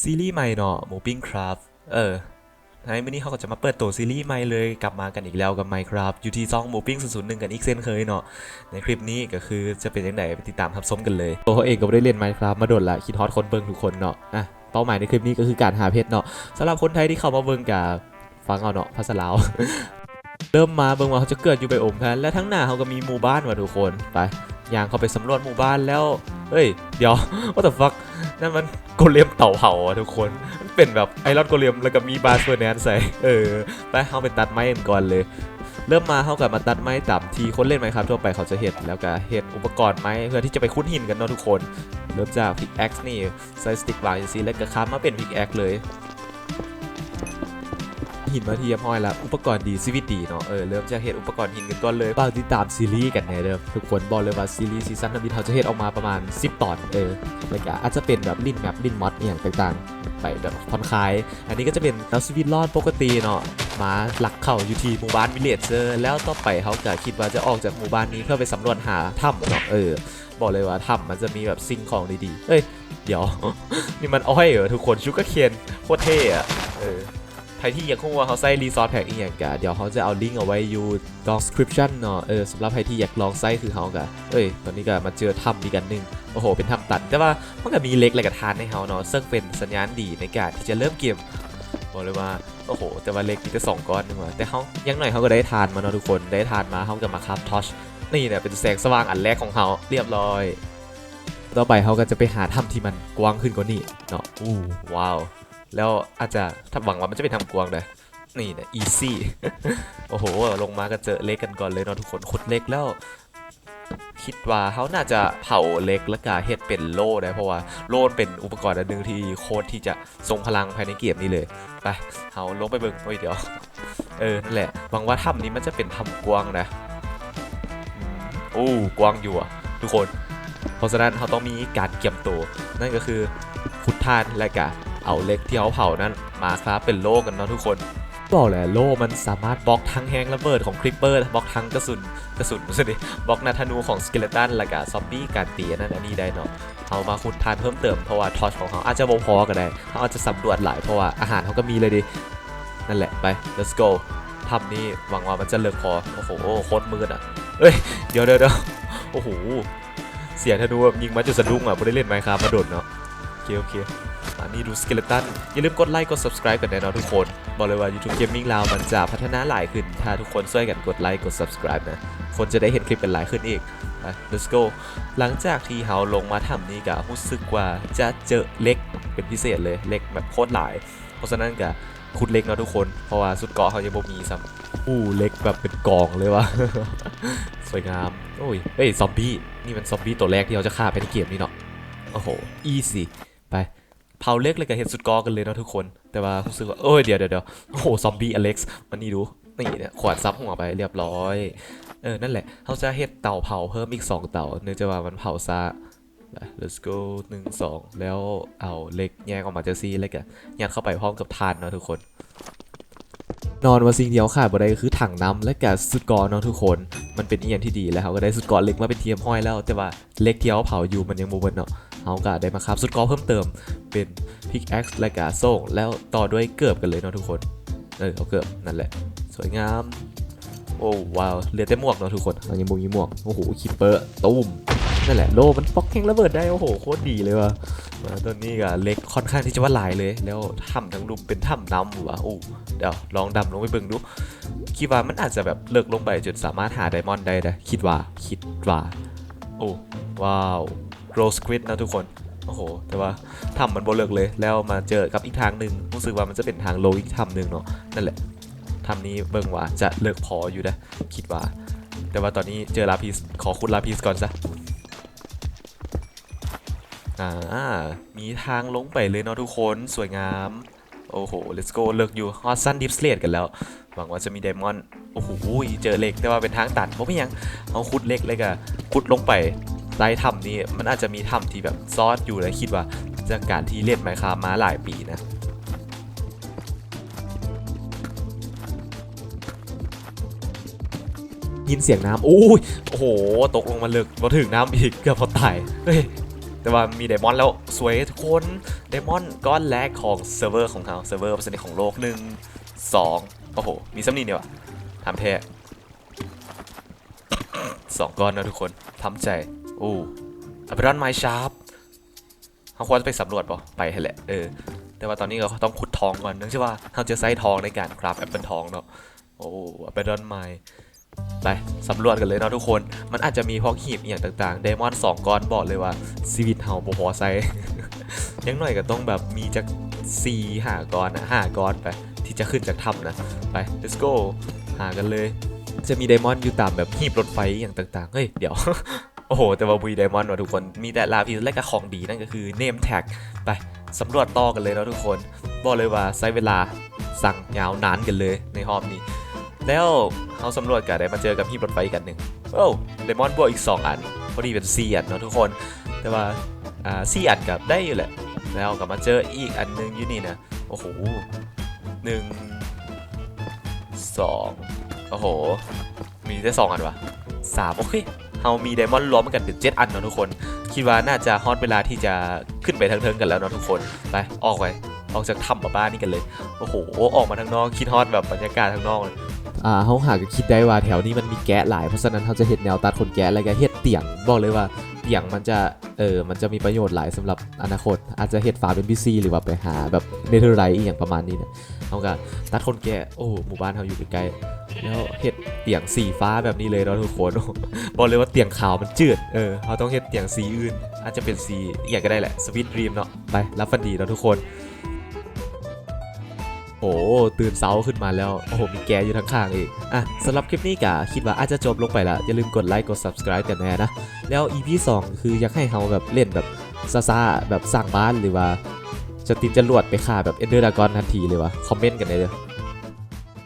ซีรีส์ใหม่เนาะหมูปิ้งครับเออในวันนี้เขาก็จะมาเปิดตัวซีรีส์ใหม่เลยกลับมากันอีกแล้วกับ Minecraft อยู่ที่ซองหมูปิ้ง001กันอีกเส้นเคยเนาะในคลิปนี้ก็คือจะเป็นยังไงไปติดตามทับส้มกันเลยตัวเขาเองก็ไม่ได้เล่น Minecraft มาโดนละคิดฮอตคนเบิ่งทุกคนเนาะอะเป้าหมายในคลิปนี้ก็คือการหาเพชรเนาะสำหรับคนไทยที่เข้ามาเบิ่งกับฟังเอาเนาะภาษาลาวเริ่มมาเบิ่งว่าเขาจะเกิดอยู่ไบโอมแพนและทั้งหน้าเขาก็มีหมู่บ้านว่ะทุกคนไปอย่างเขาไปสำรวจหมู่บ้านแล้ว เฮ้ย เดี๋ยว what the fuck นั่นมันโกเลมเต่าเผาอะทุกคน มันเป็นแบบไอรอนโกเลมแล้วก็มีบาสเฟอร์แนนใส่ เออ ไปเข้าไปตัดไม้กันก่อนเลย เริ่มมาเข้ากับมาตัดไม้ตามที่คนเล่นไหมครับทั่วไปเขาจะเห็นแล้วก็เห็นอุปกรณ์ไม้เพื่อที่จะไปคุ้นหินกันเนาะทุกคน เริ่มจากพิกแอ็กซ์นี่ใส่สติ๊กวางอย่างซีแล้วก็ค้ามาเป็นพิกแอ็กเลย หินมาเทียมห้อยแล้วอุปกรณ์ดีซีวิตดีเนาะเออเริ่มจากเห็นอุปกรณ์หินกันก่อนเลยฝากติดตามซีรีส์กันแน่เด้อทุกคนบอกเลยว่าซีรีส์ซีซั่นนั้เขาจะเห็นออกมาประมาณ 10 ตอนเออแล้วก็อาจจะเป็นแบบลินแบบลิ้นมอดอย่างต่างๆ ไปแบบผ่อนคลาย อันนี้ก็จะเป็นเอาชีวิตรอดปกติเนาะมาหลักเข้าอยู่ที่หมู่บ้านวิลเลจเจอร์แล้วต่อไปเขาก็คิดว่าจะออกจากหมู่บ้านนี้เพื่อไปสำรวจหาถ้ำเนาะเออบอกเลยว่าถ้ำมันจะมีแบบสิ่งของดีๆเอ้ยเดี๋ยว นี่มันอ้อยเหรอทุกคนชูกาเคียนโคตรเท่อะเออ ใครที่อยากรู้ว่าเขาใส่รีซอสแพ็กอีกอย่างกะเดี๋ยวเขาจะเอาลิงก์เอาไว้อยู่ตรง description เนาะเออสำหรับใครที่อยากลองใส่คือเขากะเอ้ยตอนนี้ก็มาเจอถ้ำอีกอันหนึงโอ้โหเป็นถ้ำตันแต่ว่ามันก็มีเล็กอะไรกับทานให้เขาเนาะซึ่งเป็นสัญญาณดีในการที่จะเริ่มเกมบอกเลยว่าโอ้โห แต่ว่าเล็กมีแต่สองก้อนนึงว่ะแต่เขายังหน่อยเขาก็ได้ทานมาเนาะทุกคนได้ทานมาเขาก็มาคราฟทอชนี่เนี่ยเป็นแสงสว่างอันแรกของเขาเรียบร้อย ต่อไปเขาก็จะไปหาถ้ำที่มันกว้างขึ้นกว่านี้เนาะอู้ว้าว แล้วอาจจะถ้าหวังว่ามันจะเป็นถ้ำกวางเลยนี่นะ easy โอ้โห ลงมาก็เจอเล็กกันก่อนเลยเนาะทุกคนขุดเล็กแล้ว คิดว่าเขาน่าจะเผาเล็กแล้วก็เฮ็ดเป็นโล่ได้เพราะว่าโล่เป็นอุปกรณ์อันหนึงที่โคตรที่จะทรงพลังภายในเกมนี้เลยไปเขาลงไปเบิ่งโอ้ยเดี๋ยวเออนั่นแหละหวังว่าถ้ำนี้มันจะเป็นถ้ำกว้างนะโอ้กว้างอยู่อะทุกคน เพราะฉะนั้นเขาต้องมีการเก็บตัวนั่นก็คือขุดทานและกะ เอาเหล็กที่เขาเผานั้น มาครับเป็นโล่กันเนาะทุกคนบอกแหละโล่มันสามารถบล็อกทั้งแฮงระเบิดของคริปเปอร์บล็อกทั้งกระสุนกระสุนไม่ใช่ดิบล็อกนาธนูของสเกเลตันและกะซอมบี้การตีนั่นอันนี้ได้เนาะเอามาขุดทานเพิ่มเติมเพราะว่าทอชของเขาอาจจะบ่พอก็ได้เขาอาจจะสำรวจหลายเพราะว่าอาหารเขาก็มีเลยดินั่นแหละไป let's go ทำนี้หวังว่ามันจะเลิกพอโอ้โหโคตรมืดอะเอ้ยเดี๋ยวเดี๋ยวโอ้โหเสียงธนูยิงมาจุดสะดุ้งอะไม่ได้เล่นไมค์ครับมาโดดเนาะโอเคโอเค อันนี้ดูสเกเลตันอย่าลืมกดไลค์กด subscribe กันแน่นอนทุกคน บอกเลยว่า YouTube Gaming เรามันจะพัฒนาหลายขึ้น ถ้าทุกคนช่วยกันกดไลค์กด subscribe นะ คนจะได้เห็นคลิปกันหลายขึ้นอีกไป let's go หลังจากที่เฮาลงมาทำนี่ก็รู้สึกว่าจะเจอเล็กเป็นพิเศษเลยเล็กแบบโคตรหลาย เพราะฉะนั้นก็ขุดเล็กเนาะทุกคน เพราะว่าสุดเกาะเขายังบ่มีซ้ำอู้เล็กแบบเป็นกองเลยวะสวยงาม โอ้ย เฮ้ย ซอมบี้ นี่มันซอมบี้ตัวแรกที่เราจะฆ่าไปในเกมนี้เนาะ โอ้โห อีซี่ ไป เผาเล็กเลยกับเห็ดสุดกอกันเลยเนาะทุกคน แต่ว่ารู้สึกว่าเอ้ยเดี๋ยวเดี๋ยวโอ้โหซอมบี้อเล็กซ์มันนี่ดูนี่เนี่ยขวานซับหัวไปเรียบร้อย เออ นั่นแหละเขาจะเห็ดเต่าเผาเพิ่มอีก 2 เต่า เนื่องจากว่ามันเผาซา let's go หนึ่งสองแล้วเอาเล็กแยกออกมาจากซีเลยกันยัดเข้าไปพร้อมกับทานเนาะทุกคน นอนว่าสิ่งเดียวขาดบ่ได้ก็คือถังน้ำและกับสุดกอเนาะทุกคน มันเป็นอีกอย่างที่ดีแล้วเขาก็ได้สุดกอเล็กมาเป็นเทียมห้อยแล้ว แต่ว่าเล็กที่เขาเผาอยู่มันยังโมเบิลเนาะ เขาก็ได้มาครับสุดกอเพิ่มเติมเป็นพิกแอ็กซ์และกาโซ่งแล้วต่อด้วยเกือบกันเลยเนาะทุกคน เออเอาเกือบนั่นแหละ สวยงาม โอ้ว้าวเหลือแต่หมวกเนาะทุกคนเรายังบ่มีหมวก โอ้โหคิปเปอร์ตุ้มนั่นแหละโลมันป๊อกแข่งระเบิดได้ โอ้โห โคตรดีเลยว่ะมาตัวนี้ก็เล็กค่อนข้างที่จะว่าหลายเลย แล้วถ้ำทั้งรุมเป็นถ้ำน้ำว่ะโอ้เดี๋ยวลองดำลงไปเบิ่งดู คิดว่ามันอาจจะแบบเลิกลงไปจนสามารถหาไดมอนด์ได้นะคิดว่าคิดว่า โอ้ว้าว โรสควิดนะทุกคน โอ้โห แต่ว่าถ้ำมันบ่เลิกเลย แล้วมาเจอกับอีกทางหนึ่งรู้สึกว่ามันจะเป็นทางโลอีกถ้ำหนึ่งเนาะ นั่นแหละถ้ำนี้เบิ่งว่าจะเลิกพออยู่นะ คิดว่า แต่ว่าตอนนี้เจอลาพิส ขอคุณลาพิสก่อนซะอ่า มีทางลงไปเลยเนาะทุกคน สวยงาม โอ้โห let's go เลิกอยู่ฮอตซันดิฟสเลดกันแล้ว หวังว่าจะมีไดมอนด์ โอ้โห เจอเหล็กแต่ว่าเป็นทางตัดเพราะไม่ยัง เอาขุดเหล็กเลยกะขุดลงไป ใต้ถ้ำนี่มันอาจจะมีถ้ำที่แบบซอนอยู่และคิดว่าจากการที่เล่นไมค์คามาหลายปีนะยินเสียงน้ำโอ้ยโอ้โห ตกลงมาลึกมาถึงน้ำอีกเกือบพอตายเฮ้ยแต่ว่ามีไดมอนด์แล้วสวยทุกคนไดมอนด์ก้อนแรกของเซิร์ฟเวอร์ของเราเซิร์ฟเวอร์เปอร์เซ็นต์ของโลกหนึ่งสองโอ้โห มีซ้ำนี่เนี่ยวะทำแท้สองก้อนนะทุกคนทำใจ โอ้อัปรอนไมชาร์ปเขาควรจะไปสำรวจป่ะไปให้แหละ เออ แต่ว่าตอนนี้เราต้องขุดทองก่อนเนื่องจากว่าเราจะใช้ทองในการคราฟแอปเปิลทองเนาะ โอ้อัปเปิลดอนไมไปสำรวจกันเลยเนาะทุกคน มันอาจจะมีพวกหีบอย่างต่างๆเดมอนสองก้อนบอกเลยว่าชีวิตเฮาบ่พอใส่ยังหน่อยก็ต้องแบบมีจากสี่หาก้อนนะหาก้อนไปที่จะขึ้นจากถ้ำนะ ไป let's go หากันเลย จะมีไดมอนด์อยู่ตามแบบหีบรถไฟอย่างต่างๆ เฮ้ย เดี๋ยว โอ้โห แต่ว่าบุยไดมอนด์ว่ะทุกคน มีแต่ลาพีและก็ของดีนั่นก็คือ name tag ไปสำรวจต่อกันเลยเนาะทุกคน บอกเลยว่าใช้เวลาสั่งยาวนานกันเลยในรอบนี้ แล้วเขาสำรวจกันได้มาเจอกับพี่รถไฟกันหนึ่งโอ้เดมอนด์บวกอีก 2 อัน พอดีเป็น4อันเนาะทุกคน แต่ว่าอ่าสี่อันกับได้อยู่แหละ แล้วก็มาเจออีกอันหนึงอยู่นี่นะ โอ้โหหนึ่งสองโอ้โห มีได้สองอันวะสามโอเค เฮามีไดมอนด์รวมกันถึงเจ็ดอันเนาะทุกคน คิดว่าน่าจะฮอตเวลาที่จะขึ้นไปทางเทิงกันแล้วเนาะทุกคน ไป ออกไป ออกจากถ้ำบ้านนี่กันเลย โอ้โห ออกมาทางนอก คิดฮอตแบบบรรยากาศทางนอกเลยอ่าเขาหาก็คิดได้ว่าแถวนี้มันมีแกะหลาย เพราะฉะนั้นเขาจะเห็นแนวตัดคนแกะอะไรก็เฮ็ดเตียง บอกเลยว่าเตียงมันจะ เออ มันจะมีประโยชน์หลายสำหรับอนาคต อาจจะเฮ็ดฝาเป็นพีซีหรือว่าไปหาแบบเนเธอร์ไรอีกอย่างประมาณนี้เนี่ยเขาก็ตัดคนแกะ โอ้ หมู่บ้านเขาอยู่ใกล้ๆ แล้วเฮ็ดเตียงสีฟ้าแบบนี้เลยเนาะทุกคนบอกเลยว่าเตียงขาวมันจืดเออเขาต้องเฮ็ดเตียงสีอื่น อาจจะเป็นสีอย่างก็ได้แหละสวิตดรีมเนาะไปรับฟันดีเนาะทุกคนโอ้ตื่นเช้าขึ้นมาแล้ว โอ้โห มีแกอยู่ทั้งข้างอีก อะสำหรับคลิปนี้กะคิดว่าอาจจะจบลงไปละอย่าลืมกดไลค์กด subscribe กันแน่นะ แล้ว EP 2 คืออยากให้เขาแบบเล่นแบบซ่าแบบสร้างบ้านหรือว่า จะติดจรวดไปฆ่าแบบ Ender Dragon ทันทีเลยวะคอมเมนต์กันเลยเด้อ